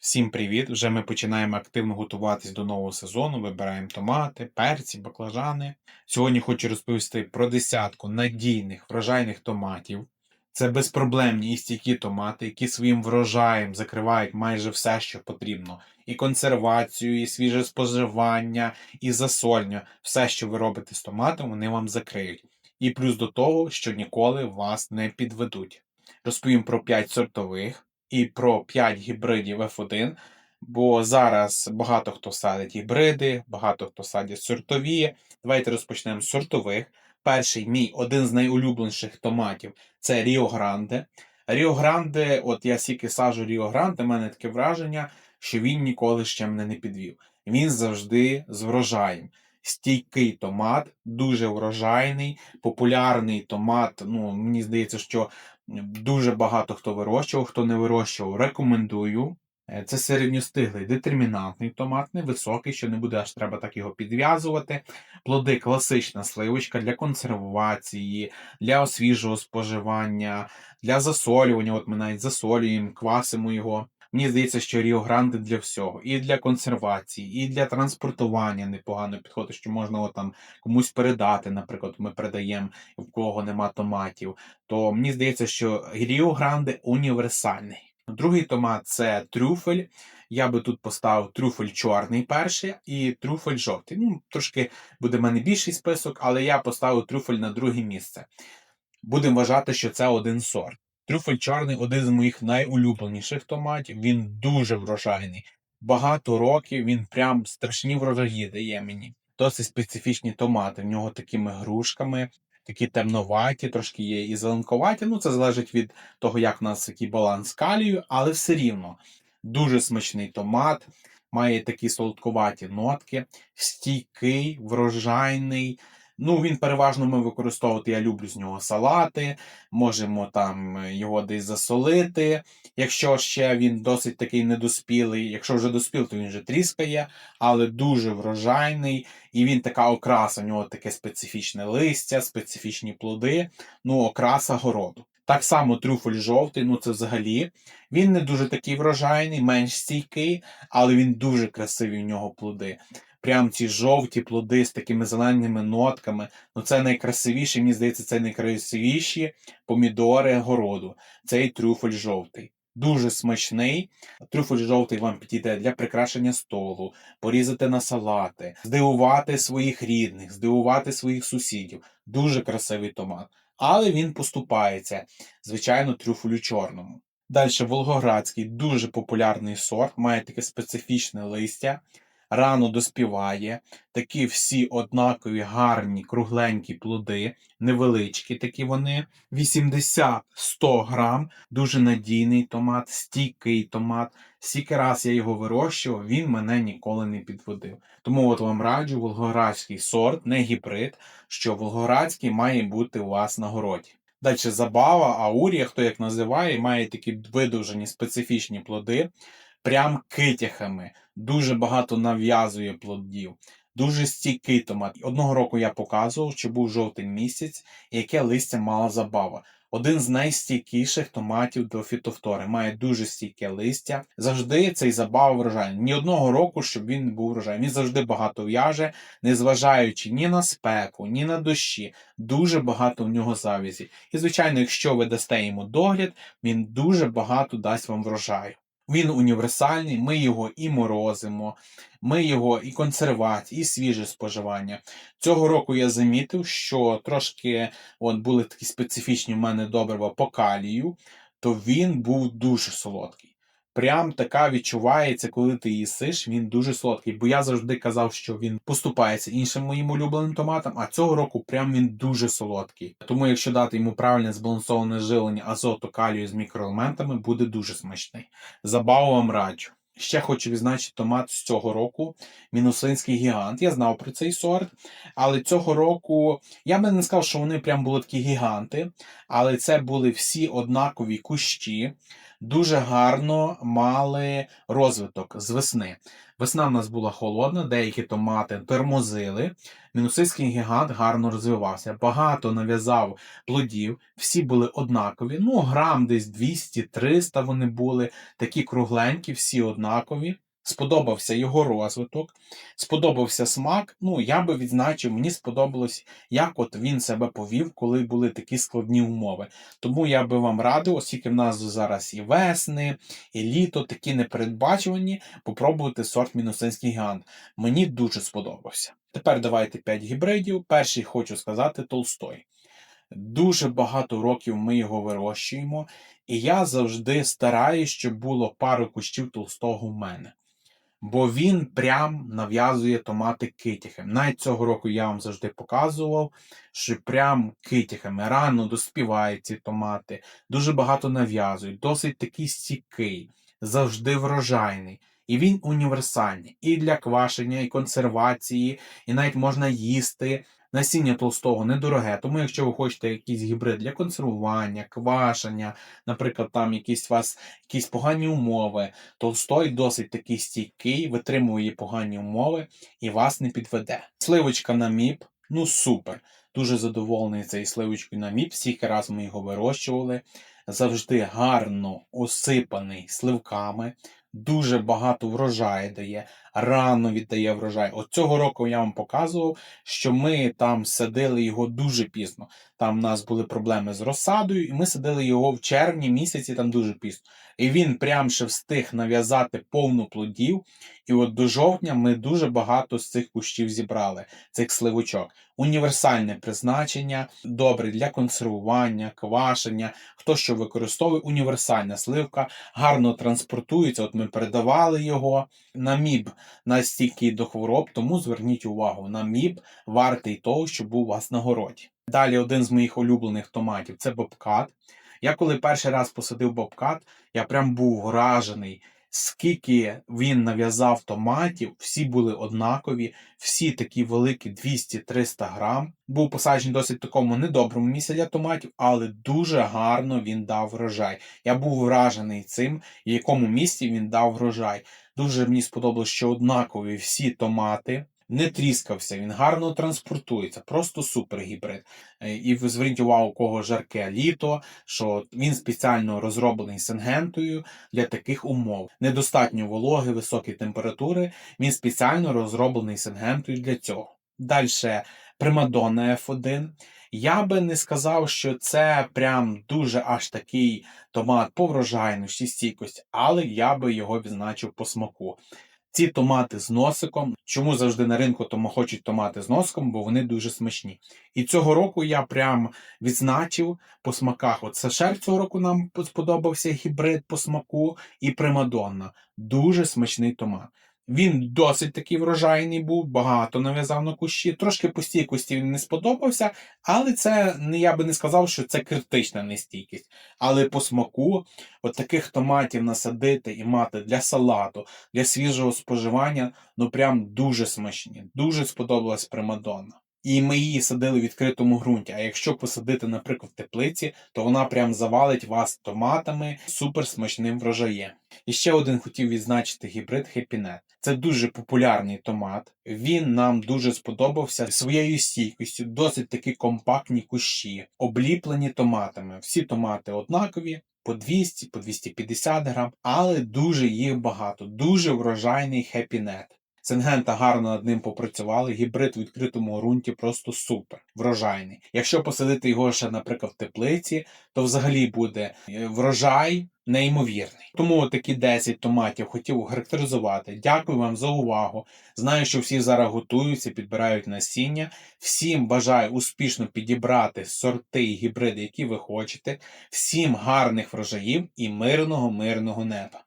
Всім привіт! Вже ми починаємо активно готуватись до нового сезону. Вибираємо томати, перці, баклажани. Сьогодні хочу розповісти про десятку надійних врожайних томатів. Це безпроблемні і стійкі томати, які своїм врожаєм закривають майже все, що потрібно. І консервацію, і свіже споживання, і засольня. Все, що ви робите з томатом, вони вам закриють. І плюс до того, що ніколи вас не підведуть. Розповім про 5 сортових і про 5 гібридів F1, бо зараз багато хто садить гібриди, багато хто садить сортові. Давайте розпочнемо з сортових. Перший мій один з найулюбленіших томатів це Ріо Гранде. Ріо Гранде, от я стільки саджу Ріо Гранде, в мене таке враження, що він ніколи ще мене не підвів. Він завжди з врожаєм. Стійкий томат, дуже врожайний, популярний томат. Ну, мені здається, що Дуже багато хто вирощував, хто не вирощував, рекомендую. Е, Це середньостиглий детермінантний томат, невисокий, що не буде аж треба так його підв'язувати. Плоди класична сливочка для консервації, для освіжого споживання, для засолювання. От ми навіть засолюємо, квасимо його. Мені здається, що Ріо для всього. І для консервації, і для транспортування непогано підходить, що можна от там комусь передати. Наприклад, ми передаємо, в кого нема томатів. То мені здається, що Ріо універсальний. Другий томат це трюфель. Я би тут поставив трюфель чорний перший і трюфель жовтий. Ну, трошки буде в мене більший список, але я поставив трюфель на друге місце. Будемо вважати, що це один сорт. Трюфель чорний один з моїх найулюбленіших томатів. Він дуже врожайний. Багато років він прям страшні врожаї дає мені. Досить специфічні томати. В нього такими грушками, такі темноваті, трошки є і зеленковаті. Ну, це залежить від того, як в нас який баланс калію, але все рівно дуже смачний томат. Має такі солодковаті нотки, стійкий, врожайний. Ну, він переважно ми використовувати. Я люблю з нього салати, можемо там його десь засолити. Якщо ще він досить такий недоспілий, якщо вже доспіл, то він вже тріскає, але дуже врожайний, і він така окраса, у нього таке специфічне листя, специфічні плоди, ну, окраса городу. Так само трюфель жовтий, ну це взагалі. Він не дуже такий врожайний, менш стійкий, але він дуже красивий у нього плоди прям ці жовті плоди з такими зеленими нотками. Ну це найкрасивіші, мені здається, це найкрасивіші помідори городу. Цей трюфель жовтий. Дуже смачний. Трюфель жовтий вам підійде для прикрашення столу, порізати на салати, здивувати своїх рідних, здивувати своїх сусідів. Дуже красивий томат. Але він поступається, звичайно, трюфелю чорному. Далі Волгоградський дуже популярний сорт, має таке специфічне листя рано доспіває, такі всі однакові, гарні, кругленькі плоди, невеличкі такі вони. 80-100 грам, дуже надійний томат, стійкий томат. Скільки раз я його вирощував, він мене ніколи не підводив. Тому от вам раджу волгоградський сорт, не гібрид, що волгоградський має бути у вас на городі. Далі забава, аурія, хто як називає, має такі видовжені специфічні плоди прям китяхами, дуже багато нав'язує плодів, дуже стійкий томат. Одного року я показував, що був жовтий місяць, яке листя мала забава. Один з найстійкіших томатів до фітофтори. Має дуже стійке листя. Завжди цей забава врожай. Ні одного року, щоб він не був врожай. Він завжди багато в'яже, незважаючи ні на спеку, ні на дощі. Дуже багато в нього завязі. І, звичайно, якщо ви дасте йому догляд, він дуже багато дасть вам врожаю. Він універсальний, ми його і морозимо, ми його і консервація, і свіже споживання. Цього року я замітив, що трошки от були такі специфічні в мене добрива по калію, то він був дуже солодкий прям така відчувається, коли ти їсиш, він дуже солодкий. Бо я завжди казав, що він поступається іншим моїм улюбленим томатам, а цього року прям він дуже солодкий. Тому, якщо дати йому правильне збалансоване жилення азоту, калію з мікроелементами, буде дуже смачний. Забаву вам раджу. Ще хочу відзначити томат з цього року. Мінусинський гігант. Я знав про цей сорт. Але цього року я би не сказав, що вони прям були такі гіганти. Але це були всі однакові кущі дуже гарно мали розвиток з весни. Весна в нас була холодна, деякі томати тормозили. Мінусистський гігант гарно розвивався, багато нав'язав плодів, всі були однакові. Ну, грам десь 200-300 вони були, такі кругленькі, всі однакові. Сподобався його розвиток, сподобався смак. Ну, я би відзначив, мені сподобалось, як от він себе повів, коли були такі складні умови. Тому я би вам радив, оскільки в нас зараз і весни, і літо такі непередбачувані, попробувати сорт мінусинський гігант. Мені дуже сподобався. Тепер давайте 5 гібридів. Перший хочу сказати Толстой. Дуже багато років ми його вирощуємо, і я завжди стараюсь, щоб було пару кущів толстого в мене. Бо він прям нав'язує томати китіхем. Навіть цього року я вам завжди показував, що прям китіхами рано доспівають ці томати, дуже багато нав'язують, досить такий стійкий, завжди врожайний. І він універсальний і для квашення, і консервації, і навіть можна їсти. Насіння толстого недороге, тому якщо ви хочете якийсь гібрид для консервування, квашення, наприклад, там якісь у вас якісь погані умови, толстой досить такий стійкий, витримує погані умови і вас не підведе. Сливочка на міп, ну супер. Дуже задоволений цією сливочкою на міп. Скільки раз ми його вирощували. Завжди гарно осипаний сливками, дуже багато врожаю дає, рано віддає врожай. От цього року я вам показував, що ми там садили його дуже пізно. Там у нас були проблеми з розсадою, і ми садили його в червні місяці, там дуже пізно. І він прям ще встиг нав'язати повну плодів. І от до жовтня ми дуже багато з цих кущів зібрали, цих сливочок. Універсальне призначення, добре для консервування, квашення. Хто що використовує, універсальна сливка, гарно транспортується. От ми передавали його на міб на стійкий до хвороб, тому зверніть увагу, на міб вартий того, щоб був у вас на городі. Далі один з моїх улюблених томатів це бобкат. Я коли перший раз посадив бобкат, я прям був вражений, скільки він нав'язав томатів, всі були однакові, всі такі великі 200-300 грам. Був посаджений досить такому недоброму місці для томатів, але дуже гарно він дав врожай. Я був вражений цим, в якому місці він дав врожай. Дуже мені сподобалось, що однакові всі томати. Не тріскався, він гарно транспортується, просто супер гібрид. Е, І зверніть увагу, у кого жарке літо, що він спеціально розроблений сингентою для таких умов. Недостатньо вологи, високі температури. Він спеціально розроблений сингентою для цього. Далі Примадонна F1. Я би не сказав, що це прям дуже аж такий томат по врожайності, стійкості, але я би його відзначив по смаку. Ці томати з носиком. Чому завжди на ринку тому хочуть томати з носиком, бо вони дуже смачні. І цього року я прям відзначив по смаках. От Сашер цього року нам сподобався гібрид по смаку і Примадонна. Дуже смачний томат. Він досить такий врожайний був, багато нав'язав на кущі. Трошки по стійкості він не сподобався, але це я би не сказав, що це критична нестійкість. Але по смаку, от таких томатів насадити і мати для салату, для свіжого споживання, ну прям дуже смачні. Дуже сподобалась Примадонна. І ми її садили в відкритому ґрунті. А якщо посадити, наприклад, в теплиці, то вона прям завалить вас томатами супер смачним врожаєм. І ще один хотів відзначити гібрид Happynet. Це дуже популярний томат. Він нам дуже сподобався своєю стійкістю, досить такі компактні кущі, обліплені томатами. Всі томати однакові. По 200, по 250 грам, але дуже їх багато, дуже врожайний Happynet. Сингента гарно над ним попрацювали, гібрид в відкритому ґрунті просто супер, врожайний. Якщо посадити його ще, наприклад, в теплиці, то взагалі буде е, врожай неймовірний. Тому такі 10 томатів хотів характеризувати. Дякую вам за увагу. Знаю, що всі зараз готуються, підбирають насіння. Всім бажаю успішно підібрати сорти і гібриди, які ви хочете. Всім гарних врожаїв і мирного, мирного неба.